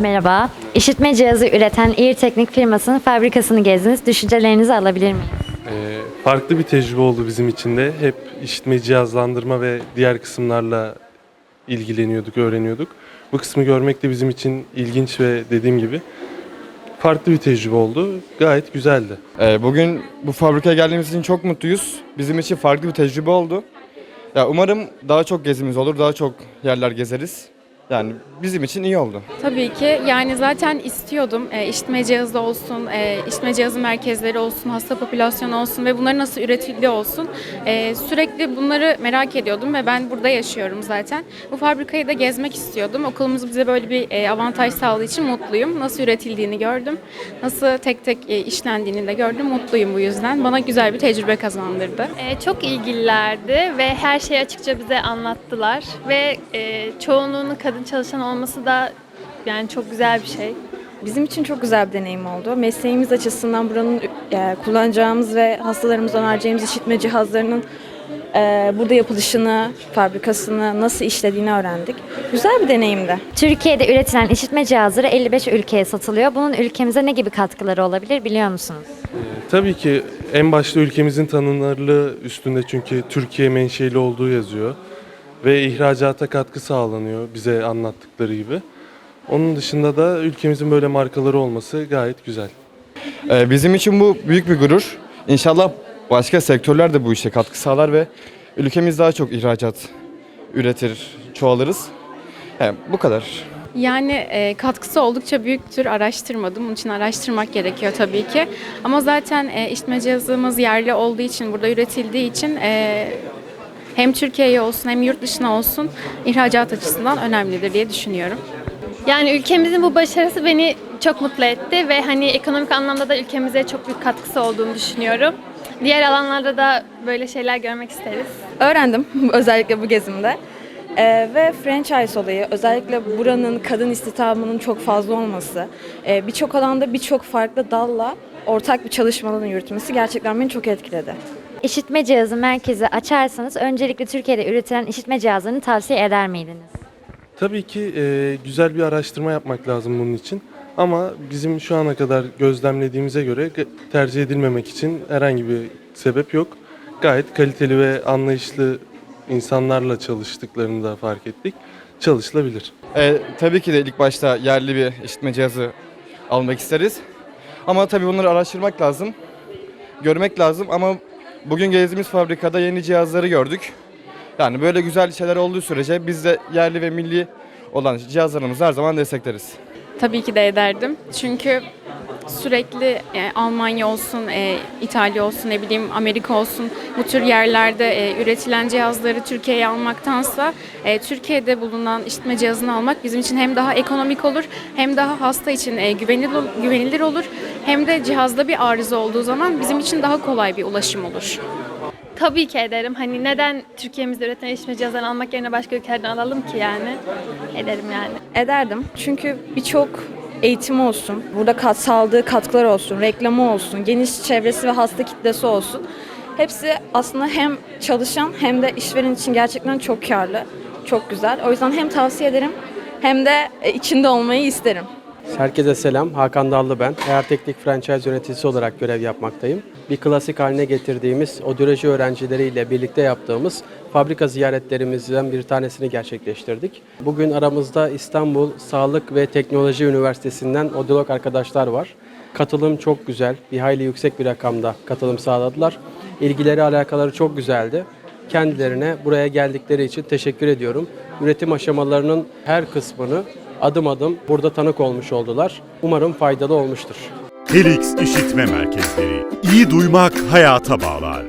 Merhaba. İşitme cihazı üreten İR Teknik firmasının fabrikasını gezdiniz. Düşüncelerinizi alabilir miyim? Ee, farklı bir tecrübe oldu bizim için de. Hep işitme cihazlandırma ve diğer kısımlarla ilgileniyorduk, öğreniyorduk. Bu kısmı görmek de bizim için ilginç ve dediğim gibi farklı bir tecrübe oldu. Gayet güzeldi. Ee, Bugün bu fabrikaya geldiğimiz için çok mutluyuz. Bizim için farklı bir tecrübe oldu. Ya umarım daha çok gezimiz olur, daha çok yerler gezeriz. Yani bizim için iyi oldu. Tabii ki. Yani zaten istiyordum. E, işitme cihazı olsun, e, işitme cihazı merkezleri olsun, hasta popülasyonu olsun ve bunların nasıl üretildiği olsun. E, sürekli bunları merak ediyordum ve ben burada yaşıyorum zaten. Bu fabrikayı da gezmek istiyordum. Okulumuz bize böyle bir e, avantaj sağladığı için mutluyum. Nasıl üretildiğini gördüm. Nasıl tek tek e, işlendiğini de gördüm. Mutluyum bu yüzden. Bana güzel bir tecrübe kazandırdı. Ee, çok ilgililerdi ve her şeyi açıkça bize anlattılar ve e, çoğunluğunun kadın çalışan olması da yani çok güzel bir şey. Bizim için çok güzel bir deneyim oldu. Mesleğimiz açısından buranın e, kullanacağımız ve hastalarımızdan vereceğimiz işitme cihazlarının e, burada yapılışını, fabrikasını, nasıl işlediğini öğrendik. Güzel bir deneyimdi. Türkiye'de üretilen işitme cihazları 55 ülkeye satılıyor. Bunun ülkemize ne gibi katkıları olabilir biliyor musunuz? Ee, tabii ki en başta ülkemizin tanınırlığı üstünde çünkü Türkiye menşeli olduğu yazıyor. Ve ihracata katkı sağlanıyor bize anlattıkları gibi. Onun dışında da ülkemizin böyle markaları olması gayet güzel. Ee, Bizim için bu büyük bir gurur. İnşallah başka sektörler de bu işe katkı sağlar ve ülkemiz daha çok ihracat üretir, çoğalırız. He, bu kadar. Yani e, katkısı oldukça büyüktür. Araştırmadım. Bunun için araştırmak gerekiyor tabii ki. Ama zaten e, işitme cihazımız yerli olduğu için, burada üretildiği için e, hem Türkiye'ye olsun hem yurt dışına olsun ihracat açısından önemlidir diye düşünüyorum. Yani ülkemizin bu başarısı beni çok mutlu etti ve hani ekonomik anlamda da ülkemize çok büyük katkısı olduğunu düşünüyorum. Diğer alanlarda da böyle şeyler görmek isteriz. Öğrendim özellikle bu gezimde. E, ve franchise olayı, özellikle buranın kadın istihdamının çok fazla olması, e, birçok alanda birçok farklı dalla ortak bir çalışmaların yürütmesi gerçekten beni çok etkiledi. İşitme cihazı merkezi açarsanız öncelikle Türkiye'de üretilen işitme cihazlarını tavsiye eder miydiniz? Tabii ki e, güzel bir araştırma yapmak lazım bunun için. Ama bizim şu ana kadar gözlemlediğimize göre tercih edilmemek için herhangi bir sebep yok. Gayet kaliteli ve anlayışlı insanlarla çalıştıklarını da fark ettik. Çalışılabilir. Ee, tabii ki de ilk başta yerli bir işitme cihazı almak isteriz. Ama tabii bunları araştırmak lazım, görmek lazım ama bugün gezdiğimiz fabrikada yeni cihazları gördük. Yani böyle güzel şeyler olduğu sürece biz de yerli ve milli olan cihazlarımızı her zaman destekleriz. Tabii ki de ederdim. Çünkü sürekli e, Almanya olsun, e, İtalya olsun, ne bileyim Amerika olsun bu tür yerlerde e, üretilen cihazları Türkiye'ye almaktansa e, Türkiye'de bulunan işitme cihazını almak bizim için hem daha ekonomik olur hem daha hasta için e, güvenilir, güvenilir olur hem de cihazda bir arıza olduğu zaman bizim için daha kolay bir ulaşım olur. Tabii ki ederim. Hani neden Türkiye'mizde üretilen işitme cihazlarını almak yerine başka ülkelerden alalım ki yani? Ederim yani. Ederdim. Çünkü birçok eğitim olsun, burada kat, sağladığı katkılar olsun, reklamı olsun, geniş çevresi ve hasta kitlesi olsun. Hepsi aslında hem çalışan hem de işveren için gerçekten çok karlı, çok güzel. O yüzden hem tavsiye ederim hem de e, içinde olmayı isterim. Herkese selam. Hakan Dallı ben. Eğer Teknik Franchise yöneticisi olarak görev yapmaktayım. Bir klasik haline getirdiğimiz odoloji öğrencileriyle birlikte yaptığımız fabrika ziyaretlerimizden bir tanesini gerçekleştirdik. Bugün aramızda İstanbul Sağlık ve Teknoloji Üniversitesi'nden odolog arkadaşlar var. Katılım çok güzel. Bir hayli yüksek bir rakamda katılım sağladılar. İlgileri alakaları çok güzeldi. Kendilerine buraya geldikleri için teşekkür ediyorum. Üretim aşamalarının her kısmını adım adım burada tanık olmuş oldular. Umarım faydalı olmuştur. Helix İşitme Merkezleri. İyi duymak hayata bağlar.